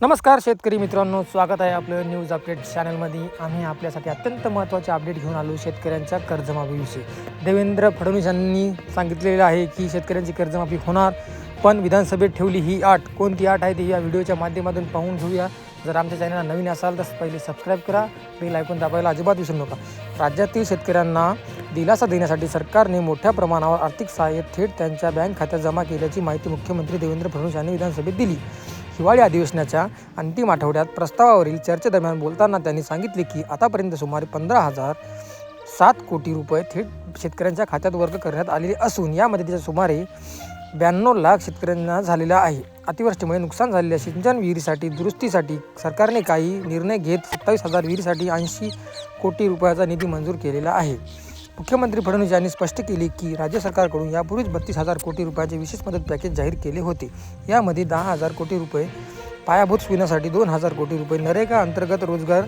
नमस्कार शेतकरी मित्रांनो. स्वागत आहे आपलं न्यूज अपडेट चॅनलमध्ये आम्ही आपल्यासाठी अत्यंत महत्त्वाचे अपडेट घेऊन आलो शेतकऱ्यांच्या कर्जमाफीविषयी. देवेंद्र फडणवीस यांनी सांगितलेलं आहे की शेतकऱ्यांची कर्जमाफी होणार पण विधानसभेत ठेवली ही आट कोणती आट आहे ती या व्हिडिओच्या माध्यमातून पाहून घेऊया. जर आमच्या चॅनलला नवीन असाल तर पहिले सबस्क्राईब करा. बेल ऐकून दाबायला अजिबात विसरू नका. राज्यातील शेतकऱ्यांना दिलासा देण्यासाठी सरकारने मोठ्या प्रमाणावर आर्थिक सहाय्य थेट त्यांच्या बँक खात्यात जमा केल्याची माहिती मुख्यमंत्री देवेंद्र फडणवीस यांनी विधानसभेत दिली. हिवाळी अधिवेशनाच्या अंतिम आठवड्यात प्रस्तावावरील चर्चेदरम्यान बोलताना त्यांनी सांगितले की आतापर्यंत सुमारे पंधरा हजार सात कोटी रुपये थेट शेतकऱ्यांच्या खात्यात वर्ग करण्यात आलेले असून या मदतीच्या सुमारे ब्याण्णव लाख शेतकऱ्यांना झालेला आहे. अतिवृष्टीमुळे नुकसान झालेल्या सिंचन विहिरीसाठी दुरुस्तीसाठी सरकारने काही निर्णय घेत सत्तावीस हजार विहिरीसाठी ऐंशी कोटी रुपयाचा निधी मंजूर केलेला आहे. मुख्यमंत्री फडणवीस यांनी स्पष्ट केले की राज्य सरकारकडून यापूर्वीच बत्तीस हजार कोटी रुपयाचे विशेष मदत पॅकेज जाहीर केले होते. यामध्ये दहा हजार कोटी रुपये पायाभूत सुविधांसाठी दोन हजार कोटी रुपये नरेगा अंतर्गत रोजगार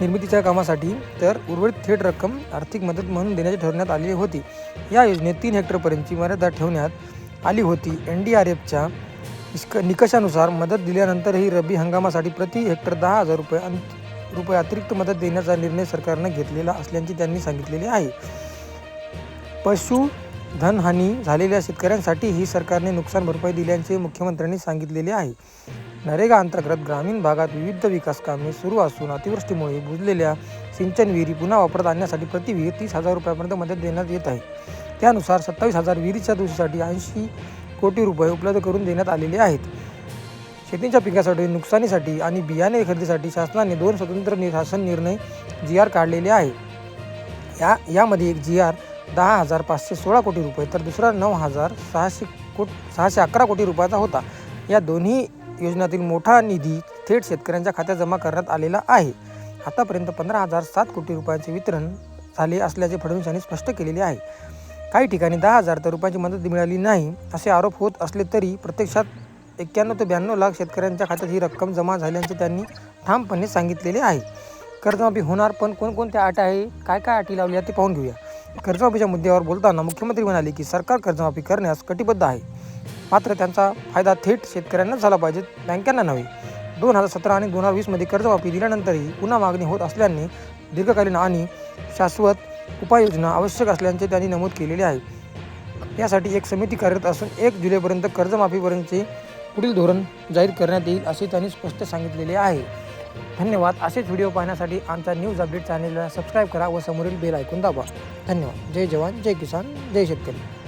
निर्मितीच्या कामासाठी तर उर्वरित थेट रक्कम आर्थिक मदत म्हणून देण्याचे ठरवण्यात आली होती. या योजनेत तीन हेक्टरपर्यंतची मर्यादा ठेवण्यात आली होती. एन डी आर एफच्या निष्क निकषानुसार मदत दिल्यानंतरही रब्बी हंगामासाठी प्रति हेक्टर दहा हजार रुपये अं रुपये अतिरिक्त मदत देण्याचा निर्णय सरकारनं घेतलेला असल्याचे त्यांनी सांगितलेले आहे. पशुधनहानी झालेल्या शेतकऱ्यांसाठी ही सरकारने नुकसान भरपाई दिल्याचे मुख्यमंत्र्यांनी सांगितलेले आहे. नरेगा अंतर्गत ग्रामीण भागात विविध विकास कामे सुरू असून अतिवृष्टीमुळे बुजलेल्या सिंचन विहिरी पुन्हा वापरात आणण्यासाठी प्रति विहीर तीस हजार रुपयापर्यंत मदत देण्यात येत आहे. त्यानुसार सत्तावीस हजार विहिरीच्या दुरुस्तीसाठी ऐंशी कोटी रुपये उपलब्ध करून देण्यात आलेले आहेत. शेतीच्या पिकासाठी नुकसानीसाठी आणि बियाणे खरेदीसाठी शासनाने दोन स्वतंत्र नि शासन निर्णय जी आर काढलेले आहे. या यामध्ये एक जी आर दहा हजार पाचशे सोळा कोटी रुपये तर दुसरा नऊ हजार सहाशे कोट सहाशे अकरा कोटी रुपयाचा होता. या दोन्ही योजनातील मोठा निधी थेट शेतकऱ्यांच्या खात्यात जमा करण्यात आलेला आहे. आतापर्यंत पंधरा हजार सात कोटी रुपयांचे वितरण झाले असल्याचे फडणवीस यांनी स्पष्ट केलेले आहे. काही ठिकाणी दहा हजार तर रुपयांची मदत मिळाली नाही असे आरोप होत असले तरी प्रत्यक्षात एक्क्याण्णव ते ब्याण्णव लाख शेतकऱ्यांच्या खात्यात ही रक्कम जमा झाल्याचे त्यांनी ठामपणे सांगितलेले आहे. कर्जमाफी होणार पण कोणकोणत्या अटी आहे काय काय अटी लावल्या ते पाहून घेऊया. कर्जमाफीच्या मुद्द्यावर बोलताना मुख्यमंत्री म्हणाले की सरकार कर्जमाफी करण्यास कटिबद्ध आहे. मात्र त्यांचा फायदा थेट शेतकऱ्यांनाच झाला पाहिजे बँकांना नव्हे. दोन हजार सतरा आणि दोन हजार वीसमध्ये कर्जमाफी दिल्यानंतरही पुन्हा मागणी होत असल्याने दीर्घकालीन आणि शाश्वत उपाययोजना आवश्यक असल्याचे त्यांनी नमूद केलेले आहे. यासाठी एक समिती कार्यरत असून एक जुलैपर्यंत कर्जमाफीपर्यंतचे पुढील धोरण जाहीर करण्यात येईल असे त्यांनी स्पष्ट सांगितलेले आहे. धन्यवाद. असेच व्हिडिओ पाहण्यासाठी आमच्या न्यूज अपडेट चॅनेलला सबस्क्राईब करा व समोरील बेल ऐकून दाबा. धन्यवाद. जय जवान जय किसान जय शेतकरी.